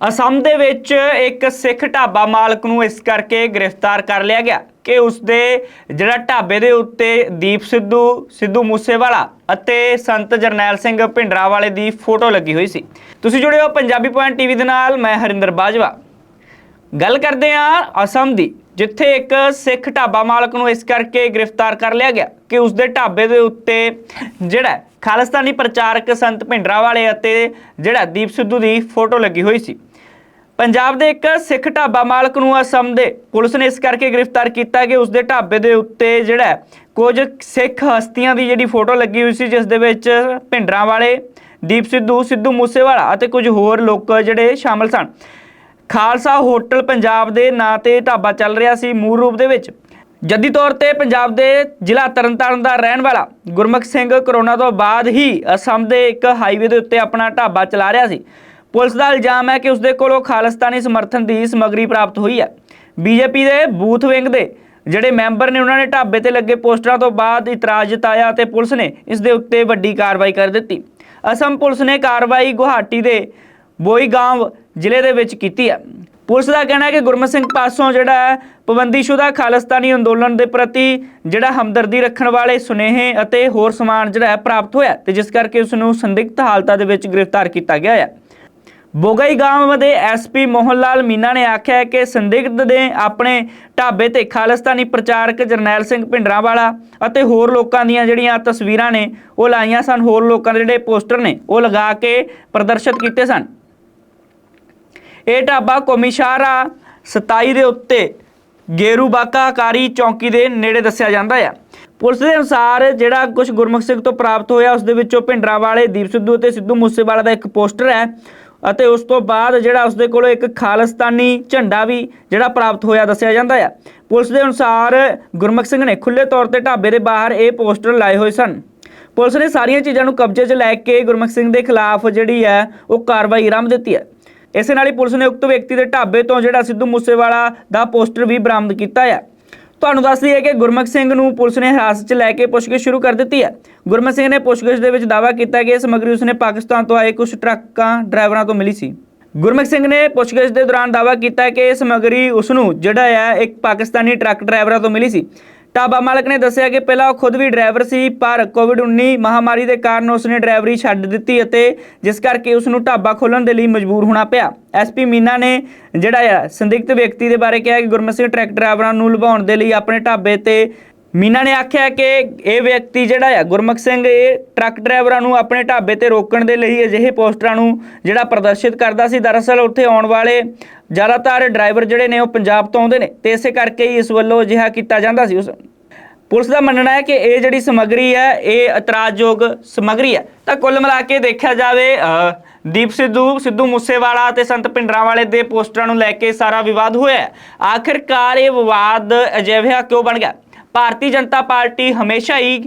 ਅਸਮ ਦੇ ਵਿੱਚ ਇੱਕ ਸਿੱਖ ਢਾਬਾ ਮਾਲਕ ਨੂੰ ਇਸ ਕਰਕੇ ਗ੍ਰਿਫਤਾਰ ਕਰ ਲਿਆ ਗਿਆ ਕਿ ਉਸ ਦੇ ਜਿਹੜਾ ਢਾਬੇ ਦੇ ਉੱਤੇ ਦੀਪ ਸਿੱਧੂ ਸਿੱਧੂ ਮੂਸੇਵਾਲਾ ਅਤੇ ਸੰਤ ਜਰਨੈਲ ਸਿੰਘ ਭਿੰਡਰਾਵਾਲੇ ਦੀ ਫੋਟੋ ਲੱਗੀ ਹੋਈ ਸੀ। ਤੁਸੀਂ ਜੁੜੇ ਹੋ ਪੰਜਾਬੀ ਪੁਆਇੰਟ ਟੀਵੀ ਦੇ ਨਾਲ, ਮੈਂ ਹਰਿੰਦਰ ਬਾਜਵਾ। ਗੱਲ ਕਰਦੇ ਹਾਂ ਅਸਮ ਦੀ, ਜਿੱਥੇ ਇੱਕ ਸਿੱਖ ਢਾਬਾ ਮਾਲਕ ਨੂੰ ਇਸ ਕਰਕੇ ਗ੍ਰਿਫਤਾਰ ਕਰ ਲਿਆ ਗਿਆ ਕਿ ਉਸ ਦੇ ਢਾਬੇ ਦੇ ਉੱਤੇ ਜਿਹੜਾ ਖਾਲਿਸਤਾਨੀ ਪ੍ਰਚਾਰਕ ਸੰਤ ਭਿੰਡਰਾਵਾਲੇ ਅਤੇ ਜਿਹੜਾ ਦੀਪ ਸਿੱਧੂ ਦੀ ਫੋਟੋ ਲੱਗੀ ਹੋਈ ਸੀ। ਪੰਜਾਬ ਦੇ ਇੱਕ ਸਿੱਖ ਢਾਬਾ ਮਾਲਕ ਨੂੰ ਅਸਮ ਦੇ ਪੁਲਿਸ ਨੇ ਇਸ ਕਰਕੇ ਗ੍ਰਿਫਤਾਰ ਕੀਤਾ ਕਿ ਉਸ ਦੇ ਢਾਬੇ ਦੇ ਉੱਤੇ ਜਿਹੜਾ ਕੁਝ ਸਿੱਖ ਹਸਤੀਆਂ ਦੀ ਜਿਹੜੀ ਫੋਟੋ ਲੱਗੀ ਹੋਈ ਸੀ, ਜਿਸ ਦੇ ਵਿੱਚ ਭਿੰਡਰਾਂ ਵਾਲੇ ਦੀਪ ਸਿੱਧੂ ਸਿੱਧੂ ਮੂਸੇਵਾਲਾ ਅਤੇ ਕੁਝ ਹੋਰ ਲੋਕ ਜਿਹੜੇ ਸ਼ਾਮਲ ਸਨ। ਖਾਲਸਾ ਹੋਟਲ ਪੰਜਾਬ ਦੇ ਨਾਂ ਤੇ ਢਾਬਾ ਚੱਲ ਰਿਹਾ ਸੀ ਮੂਲ ਰੂਪ ਦੇ ਵਿੱਚ। ਜੱਦੀ ਤੌਰ ਤੇ ਪੰਜਾਬ ਦੇ ਜ਼ਿਲ੍ਹਾ ਤਰਨਤਾਰਨ ਦਾ ਰਹਿਣ ਵਾਲਾ ਗੁਰਮੁਖ ਸਿੰਘ ਕਰੋਨਾ ਤੋਂ ਬਾਅਦ ਹੀ ਅਸਮ ਦੇ ਇੱਕ ਹਾਈਵੇ ਦੇ ਉੱਤੇ ਆਪਣਾ ਢਾਬਾ ਚਲਾ ਰਿਹਾ ਸੀ। ਪੁਲਿਸ ਦਾ ਇਲਜ਼ਾਮ ਹੈ ਕਿ ਉਸਦੇ ਕੋਲੋਂ ਖਾਲਿਸਤਾਨੀ ਸਮਰਥਨ ਦੀ ਸਮੱਗਰੀ ਪ੍ਰਾਪਤ ਹੋਈ ਹੈ। ਬੀਜੇਪੀ ਦੇ ਬੂਥ ਵਿੰਗ ਦੇ ਜਿਹੜੇ ਮੈਂਬਰ ਨੇ, ਉਹਨਾਂ ਨੇ ਢਾਬੇ ਤੇ ਲੱਗੇ ਪੋਸਟਰਾਂ ਤੋਂ ਬਾਅਦ ਇਤਰਾਜ਼ ਜਤਾਇਆ ਤੇ ਪੁਲਿਸ ਨੇ ਇਸ ਦੇ ਉੱਤੇ ਵੱਡੀ ਕਾਰਵਾਈ ਕਰ ਦਿੱਤੀ। ਅਸਮ ਪੁਲਿਸ ਨੇ ਕਾਰਵਾਈ ਗੁਹਾਟੀ ਦੇ ਬੋਈਗਾਂਵ ਜ਼ਿਲ੍ਹੇ ਦੇ ਵਿੱਚ ਕੀਤੀ ਹੈ। ਪੁਲਿਸ ਦਾ ਕਹਿਣਾ ਹੈ ਕਿ ਗੁਰਮਤ ਸਿੰਘ ਪਾਸੋਂ ਜਿਹੜਾ ਹੈ, ਪਾਬੰਦੀਸ਼ੁਦਾ ਖਾਲਿਸਤਾਨੀ ਅੰਦੋਲਨ ਦੇ ਪ੍ਰਤੀ ਜਿਹੜਾ ਹਮਦਰਦੀ ਰੱਖਣ ਵਾਲੇ ਸੁਨੇਹੇ ਅਤੇ ਹੋਰ ਸਮਾਨ ਜਿਹੜਾ ਹੈ, ਪ੍ਰਾਪਤ ਹੋਇਆ ਤੇ ਜਿਸ ਕਰਕੇ ਉਸ ਨੂੰ ਸੰਦਿਗਧ ਹਾਲਤਾਂ ਦੇ ਵਿੱਚ ਗ੍ਰਿਫਤਾਰ ਕੀਤਾ ਗਿਆ ਹੈ। ਬੋਗਈ ਗਾਂਵ ਦੇ ਐਸਪੀ ਮੋਹਨ ਲਾਲ ਮੀਨਾ ਨੇ ਆਖਿਆ ਹੈ ਕਿ ਸੰਦਿਗਧ ਨੇ ਆਪਣੇ ਢਾਬੇ ਤੇ ਖਾਲਿਸਤਾਨੀ ਪ੍ਰਚਾਰਕ ਜਰਨੈਲ ਸਿੰਘ ਭਿੰਡਰਾਂਵਾਲਾ ਅਤੇ ਹੋਰ ਲੋਕਾਂ ਦੀਆਂ ਜਿਹੜੀਆਂ ਤਸਵੀਰਾਂ ਨੇ, ਉਹ ਲਾਈਆਂ ਸਨ। ਹੋਰ ਲੋਕਾਂ ਦੇ ਜਿਹੜੇ ਪੋਸਟਰ ਨੇ, ਉਹ ਲਗਾ ਕੇ ਪ੍ਰਦਰਸ਼ਿਤ ਕੀਤੇ ਸਨ। ਇਹ ਢਾਬਾ ਕੋਮਿਸ਼ਾਰਾ 27 ਦੇ ਉੱਤੇ ਗੇਰੂਬਾਕਾ ਚੌਂਕੀ ਦੇ ਨੇੜੇ ਦੱਸਿਆ ਜਾਂਦਾ ਹੈ ਪੁਲਿਸ ਦੇ ਅਨੁਸਾਰ ਜਿਹੜਾ ਕੁਝ ਗੁਰਮੁਖ ਸਿੰਘ ਤੋਂ ਪ੍ਰਾਪਤ ਹੋਇਆ, ਉਸ ਦੇ ਵਿੱਚੋਂ ਭਿੰਡਰਾਂ ਵਾਲੇ ਦੀਪ ਸਿੱਧੂ ਅਤੇ ਸਿੱਧੂ ਮੂਸੇਵਾਲਾ ਦਾ ਇੱਕ ਪੋਸਟਰ ਹੈ। ਅਤੇ ਉਸ ਤੋਂ ਬਾਅਦ ਜਿਹੜਾ ਉਸਦੇ ਕੋਲੋਂ ਇੱਕ ਖਾਲਿਸਤਾਨੀ ਝੰਡਾ ਵੀ ਜਿਹੜਾ ਪ੍ਰਾਪਤ ਹੋਇਆ, ਦੱਸਿਆ ਜਾਂਦਾ ਆ। ਪੁਲਿਸ ਦੇ ਅਨੁਸਾਰ ਗੁਰਮੁਖ ਸਿੰਘ ਨੇ ਖੁੱਲੇ ਤੌਰ ਤੇ ਢਾਬੇ ਦੇ ਬਾਹਰ ਇਹ ਪੋਸਟਰ ਲਾਏ ਹੋਏ ਸਨ। ਪੁਲਿਸ ਨੇ ਸਾਰੀਆਂ ਚੀਜ਼ਾਂ ਨੂੰ ਕਬਜ਼ੇ 'ਚ ਲੈ ਕੇ ਗੁਰਮੁਖ ਸਿੰਘ ਦੇ ਖਿਲਾਫ ਜਿਹੜੀ ਹੈ, ਉਹ ਕਾਰਵਾਈ ਆਰੰਭ ਦਿੱਤੀ ਹੈ। ਇਸੇ ਨਾਲ ਹੀ ਪੁਲਿਸ ਨੇ ਉਕਤ ਵਿਅਕਤੀ ਦੇ ਢਾਬੇ ਤੋਂ ਜਿਹੜਾ ਸਿੱਧੂ ਮੂਸੇਵਾਲਾ ਦਾ ਪੋਸਟਰ ਵੀ ਬਰਾਮਦ ਕੀਤਾ ਹੈ ਤੁਹਾਨੂੰ ਦੱਸ ਦਈਏ ਕਿ ਗੁਰਮੁਖ ਸਿੰਘ ਨੂੰ ਪੁਲਿਸ ਨੇ ਹਿਰਾਸਤ 'ਚ ਲੈ ਕੇ ਪੁੱਛਗਿੱਛ ਸ਼ੁਰੂ ਕਰ ਦਿੱਤੀ ਹੈ। ਗੁਰਮੁਖ ਸਿੰਘ ਨੇ ਪੁੱਛਗਿੱਛ ਦੇ ਵਿੱਚ ਦਾਅਵਾ ਕੀਤਾ ਕਿ ਇਹ ਸਮੱਗਰੀ ਉਸਨੇ ਪਾਕਿਸਤਾਨ ਤੋਂ ਆਏ ਕੁਝ ਟਰੱਕਾਂ ਡਰਾਈਵਰਾਂ ਤੋਂ ਮਿਲੀ ਸੀ। ਗੁਰਮੁਖ ਸਿੰਘ ਨੇ ਪੁੱਛਗਿੱਛ ਦੇ ਦੌਰਾਨ ਦਾਅਵਾ ਕੀਤਾ ਕਿ ਇਹ ਸਮੱਗਰੀ ਉਸ ਨੂੰ ਜਿਹੜਾ ਹੈ ਇੱਕ ਪਾਕਿਸਤਾਨੀ ਟਰੱਕ ਡਰਾਈਵਰਾਂ ਤੋਂ ਮਿਲੀ ਸੀ। ਢਾਬਾ ਮਾਲਕ ਨੇ ਦੱਸਿਆ ਕਿ ਪਹਿਲਾਂ ਉਹ ਖੁਦ ਵੀ ਡਰਾਈਵਰ ਸੀ, ਪਰ ਕੋਵਿਡ-19 ਮਹਾਮਾਰੀ ਦੇ ਕਾਰਨ ਉਸਨੇ ਡਰਾਈਵਰੀ ਛੱਡ ਦਿੱਤੀ ਅਤੇ ਜਿਸ ਕਰਕੇ ਉਸ ਨੂੰ ਢਾਬਾ ਖੋਲ੍ਹਣ ਦੇ ਲਈ ਮਜਬੂਰ ਹੋਣਾ ਪਿਆ। ਐਸਪੀ ਮੀਨਾ ਨੇ ਜਿਹੜਾ ਆ, ਸੰਦਿਗਧ ਵਿਅਕਤੀ ਦੇ ਬਾਰੇ ਕਿਹਾ ਕਿ ਗੁਰਮਤ ਸਿੰਘ ਟਰੱਕ ਡਰਾਈਵਰਾਂ ਨੂੰ ਲੁਭਾਉਣ ਦੇ ਲਈ ਆਪਣੇ ਢਾਬੇ ਤੇ ਮੀਨਾ ਨੇ ਆਖਿਆ ਕਿ ਇਹ ਵਿਅਕਤੀ ਜਿਹੜਾ ਆ, ਗੁਰਮੁਖ ਸਿੰਘ, ਇਹ ਟਰੱਕ ਡਰਾਈਵਰਾਂ ਨੂੰ ਆਪਣੇ ਢਾਬੇ ਤੇ ਰੋਕਣ ਦੇ ਲਈ ਅਜਿਹੇ ਪੋਸਟਰਾਂ ਨੂੰ ਜਿਹੜਾ ਪ੍ਰਦਰਸ਼ਿਤ ਕਰਦਾ ਸੀ। ਦਰਅਸਲ ਉੱਥੇ ਆਉਣ ਵਾਲੇ ਜ਼ਿਆਦਾਤਰ ਡਰਾਈਵਰ ਜਿਹੜੇ ਨੇ ਉਹ ਪੰਜਾਬ ਤੋਂ ਆਉਂਦੇ ਨੇ ਤੇ ਇਸੇ ਕਰਕੇ ਹੀ ਇਸ ਵੱਲੋਂ ਅਜਿਹਾ ਕੀਤਾ ਜਾਂਦਾ ਸੀ। ਉਸ ਪੁਲਿਸ ਦਾ ਮੰਨਣਾ ਹੈ ਕਿ ਇਹ ਜਿਹੜੀ ਸਮੱਗਰੀ ਹੈ, ਇਹ ਇਤਰਾਜ਼ਯੋਗ ਸਮੱਗਰੀ ਹੈ। ਤਾਂ ਕੁੱਲ ਮਿਲਾ ਕੇ ਦੇਖਿਆ ਜਾਵੇ ਦੀਪ ਸਿੱਧੂ ਸਿੱਧੂ ਮੂਸੇਵਾਲਾ ਤੇ ਸੰਤ ਭਿੰਡਰਾਂਵਾਲੇ ਦੇ ਪੋਸਟਰਾਂ ਨੂੰ ਲੈ ਕੇ ਸਾਰਾ ਵਿਵਾਦ ਹੋਇਆ ਆਖਿਰਕਾਰ ਇਹ ਵਿਵਾਦ ਅਜਿਹਾ ਕਿਉਂ ਬਣ ਗਿਆ? ਭਾਰਤੀ ਜਨਤਾ ਪਾਰਟੀ ਹਮੇਸ਼ਾ ਹੀ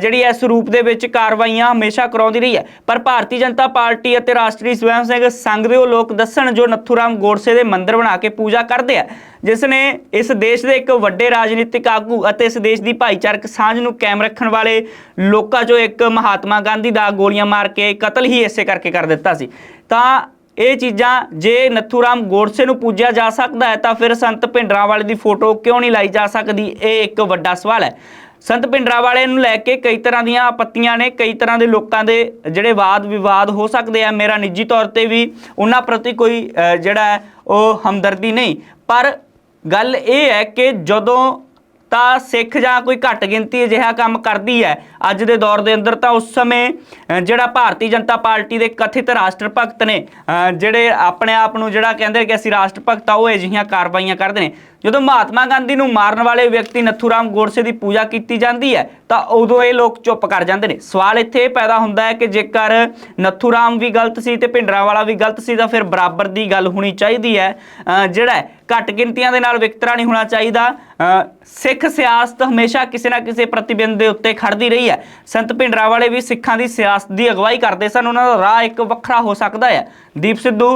ਜਿਹੜੀ ਇਸ ਰੂਪ ਦੇ ਵਿੱਚ ਕਾਰਵਾਈਆਂ ਹਮੇਸ਼ਾ ਕਰਾਉਂਦੀ ਰਹੀ ਹੈ ਪਰ ਭਾਰਤੀ ਜਨਤਾ ਪਾਰਟੀ ਅਤੇ ਰਾਸ਼ਟਰੀ ਸਵੈਮ ਸੇਵਕ ਸੰਘ ਦੇ ਉਹ ਲੋਕ ਦੱਸਣ ਜੋ ਨੱਥੂਰਾਮ ਗੋਡਸੇ ਦੇ ਮੰਦਿਰ ਬਣਾ ਕੇ ਪੂਜਾ ਕਰਦੇ ਆ ਜਿਸ ਨੇ ਇਸ ਦੇਸ਼ ਦੇ ਇੱਕ ਵੱਡੇ ਰਾਜਨੀਤਿਕ ਆਗੂ ਅਤੇ ਇਸ ਦੇਸ਼ ਦੀ ਭਾਈਚਾਰਕ ਸਾਂਝ ਨੂੰ ਕਾਇਮ ਰੱਖਣ ਵਾਲੇ ਲੋਕਾਂ 'ਚੋਂ ਇੱਕ ਮਹਾਤਮਾ ਗਾਂਧੀ ਦਾ ਗੋਲੀਆਂ ਮਾਰ ਕੇ ਕਤਲ ਹੀ ਇਸੇ ਕਰਕੇ ਕਰ ਦਿੱਤਾ ਸੀ। ਤਾਂ ਇਹ ਚੀਜ਼ਾਂ ਜੇ ਨਥੂਰਾਮ ਗੋਡਸੇ ਨੂੰ ਪੂਜਿਆ ਜਾ ਸਕਦਾ ਹੈ ਤਾਂ ਫਿਰ ਸੰਤ ਭਿੰਡਰਾਂਵਾਲੇ ਦੀ ਫੋਟੋ ਕਿਉਂ ਨਹੀਂ ਲਾਈ ਜਾ ਸਕਦੀ? ਇਹ ਇੱਕ ਵੱਡਾ ਸਵਾਲ ਹੈ। ਸੰਤ ਭਿੰਡਰਾਂਵਾਲੇ ਨੂੰ ਲੈ ਕੇ ਕਈ ਤਰ੍ਹਾਂ ਦੀਆਂ ਆਪੱਤੀਆਂ ਨੇ, ਕਈ ਤਰ੍ਹਾਂ ਦੇ ਲੋਕਾਂ ਦੇ ਜਿਹੜੇ ਵਾਦ ਵਿਵਾਦ ਹੋ ਸਕਦੇ ਆ। ਮੇਰਾ ਨਿੱਜੀ ਤੌਰ ਤੇ ਵੀ ਉਹਨਾਂ ਪ੍ਰਤੀ ਕੋਈ ਜਿਹੜਾ ਉਹ ਹਮਦਰਦੀ ਨਹੀਂ। ਪਰ ਗੱਲ ਇਹ ਹੈ ਕਿ ਜਦੋਂ ਤਾਂ ਸਿੱਖ ਜਾਂ ਕੋਈ ਘੱਟ ਗਿਣਤੀ ਅਜਿਹਾ ਕੰਮ ਕਰਦੀ ਹੈ। ਅੱਜ ਦੇ ਦੌਰ ਦੇ ਅੰਦਰ ਤਾਂ ਉਸ ਸਮੇਂ ਜਿਹੜਾ ਭਾਰਤੀ ਜਨਤਾ ਪਾਰਟੀ ਦੇ ਕਥਿਤ ਰਾਸ਼ਟਰ ਭਗਤ ਨੇ ਜਿਹੜੇ ਆਪਣੇ ਆਪ ਨੂੰ ਜਿਹੜਾ ਕਹਿੰਦੇ ਕਿ ਅਸੀਂ ਰਾਸ਼ਟਰ ਭਗਤ ਆ, ਉਹ ਅਜਿਹੀਆਂ ਕਾਰਵਾਈਆਂ ਕਰਦੇ ਨੇ। ਜਦੋਂ ਮਹਾਤਮਾ ਗਾਂਧੀ ਨੂੰ ਮਾਰਨ ਵਾਲੇ ਵਿਅਕਤੀ ਨੱਥੂਰਾਮ ਗੋਡਸੇ ਦੀ ਪੂਜਾ ਕੀਤੀ ਜਾਂਦੀ ਹੈ, ਤਾਂ ਉਦੋਂ ਇਹ ਲੋਕ ਚੁੱਪ ਕਰ ਜਾਂਦੇ ਨੇ। ਸਵਾਲ ਇੱਥੇ ਇਹ ਪੈਦਾ ਹੁੰਦਾ ਹੈ ਕਿ ਜੇਕਰ ਨੱਥੂਰਾਮ ਵੀ ਗਲਤ ਸੀ ਤੇ ਭਿੰਡਰਾਂਵਾਲਾ ਵੀ ਗਲਤ ਸੀ, ਤਾਂ ਫਿਰ ਬਰਾਬਰ ਦੀ ਗੱਲ ਹੋਣੀ ਚਾਹੀਦੀ ਹੈ। ਜਿਹੜਾ ਘੱਟ ਗਿਣਤੀਆਂ ਦੇ ਨਾਲ ਵਿਕਤਰਾ ਨਹੀਂ ਹੋਣਾ ਚਾਹੀਦਾ। ਸਿੱਖ ਸਿਆਸਤ ਹਮੇਸ਼ਾ ਕਿਸੇ ਨਾ ਕਿਸੇ ਪ੍ਰਤੀਬਿੰਬ ਦੇ ਉੱਤੇ ਖੜਦੀ ਰਹੀ ਹੈ। ਸੰਤ ਭਿੰਡਰਾਂਵਾਲੇ ਵੀ ਸਿੱਖਾਂ ਦੀ ਸਿਆਸਤ ਦੀ ਅਗਵਾਈ ਕਰਦੇ ਸਨ। ਉਹਨਾਂ ਦਾ ਰਾਹ ਇੱਕ ਵੱਖਰਾ ਹੋ ਸਕਦਾ ਹੈ। ਦੀਪ ਸਿੱਧੂ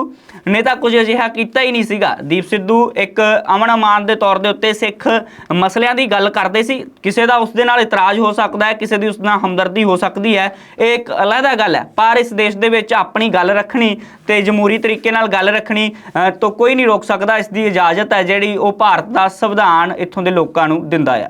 ਨੇ ਤਾਂ ਕੁਝ ਅਜਿਹਾ ਕੀਤਾ ਹੀ ਨਹੀਂ ਸੀਗਾ। ਦੀਪ ਸਿੱਧੂ ਇੱਕ ਅਮਨ ਅਮਾਨ ਦੇ ਤੌਰ ਦੇ ਉੱਤੇ ਸਿੱਖ ਮਸਲਿਆਂ ਦੀ ਗੱਲ ਕਰਦੇ ਸੀ। ਕਿਸੇ ਦਾ ਉਸ ਦੇ ਨਾਲ ਇਤਰਾਜ਼ ਹੋ ਸਕਦਾ ਹੈ, ਕਿਸੇ ਦੀ ਉਸ ਨਾਲ ਹਮਦਰਦੀ ਹੋ ਸਕਦੀ ਹੈ। ਇਹ ਇੱਕ ਅਲੱਗਾ ਗੱਲ ਹੈ। ਪਰ ਇਸ ਦੇਸ਼ ਦੇ ਵਿੱਚ ਆਪਣੀ ਗੱਲ ਰੱਖਣੀ ਤੇ ਜਮਹੂਰੀ ਤਰੀਕੇ ਨਾਲ ਗੱਲ ਰੱਖਣੀ ਤੋਂ ਕੋਈ ਨਹੀਂ ਰੋਕ ਸਕਦਾ। ਇਸ ਦੀ ਇਜਾਜ਼ਤ ਹੈ ਜਿਹੜੀ ਉਹ ਭਾਰਤ ਦਾ ਸੰਵਿਧਾਨ ਇੱਥੋਂ ਦੇ ਲੋਕਾਂ ਨੂੰ ਦਿੰਦਾ ਆ।